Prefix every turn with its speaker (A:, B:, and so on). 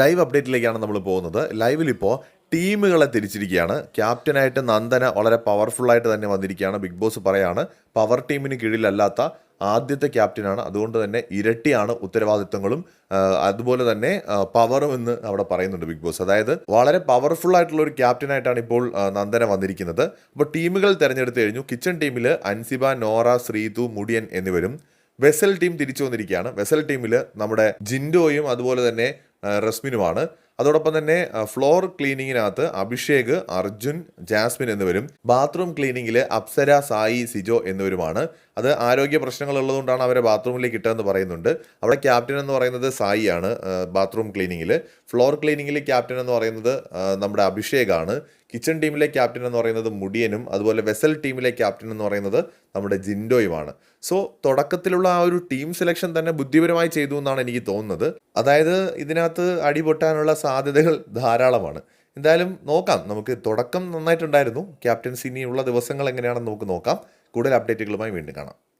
A: Live അപ്ഡേറ്റിലേക്കാണ് നമ്മൾ പോകുന്നത്. ലൈവിൽ ഇപ്പോൾ ടീമുകളെ തിരിച്ചിരിക്കുകയാണ്. ക്യാപ്റ്റനായിട്ട് നന്ദന വളരെ പവർഫുള്ളായിട്ട് തന്നെ വന്നിരിക്കുകയാണ്. ബിഗ് ബോസ് പറയാണ് പവർ ടീമിന് കീഴിലല്ലാത്ത ആദ്യത്തെ ക്യാപ്റ്റനാണ്. അതുകൊണ്ട് തന്നെ ഇരട്ടിയാണ് ഉത്തരവാദിത്വങ്ങളും അതുപോലെ തന്നെ പവറും എന്ന് അവിടെ പറയുന്നുണ്ട് ബിഗ് ബോസ് അതായത് വളരെ പവർഫുൾ ആയിട്ടുള്ള ഒരു ക്യാപ്റ്റനായിട്ടാണ് ഇപ്പോൾ നന്ദന വന്നിരിക്കുന്നത്. അപ്പോൾ ടീമുകൾ തിരഞ്ഞെടുത്ത് കഴിഞ്ഞു. കിച്ചൺ ടീമിൽ അൻസിബ നോറ ശ്രീതു മുടിയൻ എന്നിവരും വെസൽ ടീം തിരിച്ചു വന്നിരിക്കുകയാണ്. വെസൽ ടീമിൽ നമ്മുടെ ജിൻഡോയും അതുപോലെ തന്നെ റസ്മിനുമാണ്. അതോടൊപ്പം തന്നെ ഫ്ലോർ ക്ലീനിങ്ങിനകത്ത് അഭിഷേക് അർജുൻ ജാസ്മിൻ എന്നിവരും ബാത്റൂം ക്ലീനിങ്ങിൽ അപ്സര സായി സിജോ എന്നിവരുമാണ്. അത് ആരോഗ്യ പ്രശ്നങ്ങൾ ഉള്ളതുകൊണ്ടാണ് അവരെ ബാത്റൂമിലേക്ക് ഇട്ടതെന്ന് പറയുന്നുണ്ട്. അവിടെ ക്യാപ്റ്റൻ എന്ന് പറയുന്നത് സായി ആണ് ബാത്റൂം ക്ലീനിങ്ങിൽ ഫ്ലോർ ക്ലീനിങ്ങിൽ ക്യാപ്റ്റൻ എന്ന് പറയുന്നത് നമ്മുടെ അഭിഷേകാണ്. കിച്ചൺ ടീമിലെ ക്യാപ്റ്റൻ എന്ന് പറയുന്നത് മുടിയനും അതുപോലെ വെസൽ ടീമിലെ ക്യാപ്റ്റൻ എന്ന് പറയുന്നത് നമ്മുടെ ജിൻഡോയുമാണ്. സോ തുടക്കത്തിലുള്ള ആ ഒരു ടീം സെലക്ഷൻ തന്നെ ബുദ്ധിപരമായി ചെയ്തു എന്നാണ് എനിക്ക് തോന്നുന്നത്. അതായത് ഇതിനകത്ത് അടിപൊട്ടാനുള്ള സാധ്യതകൾ ധാരാളമാണ്. എന്തായാലും നോക്കാം. നമുക്ക് തുടക്കം നന്നായിട്ടുണ്ടായിരുന്നു. ക്യാപ്റ്റൻസി ഇനിയുള്ള ദിവസങ്ങൾ എങ്ങനെയാണെന്ന് നമുക്ക് നോക്കാം. കൂടുതൽ അപ്ഡേറ്റുകളുമായി വീണ്ടും കാണാം.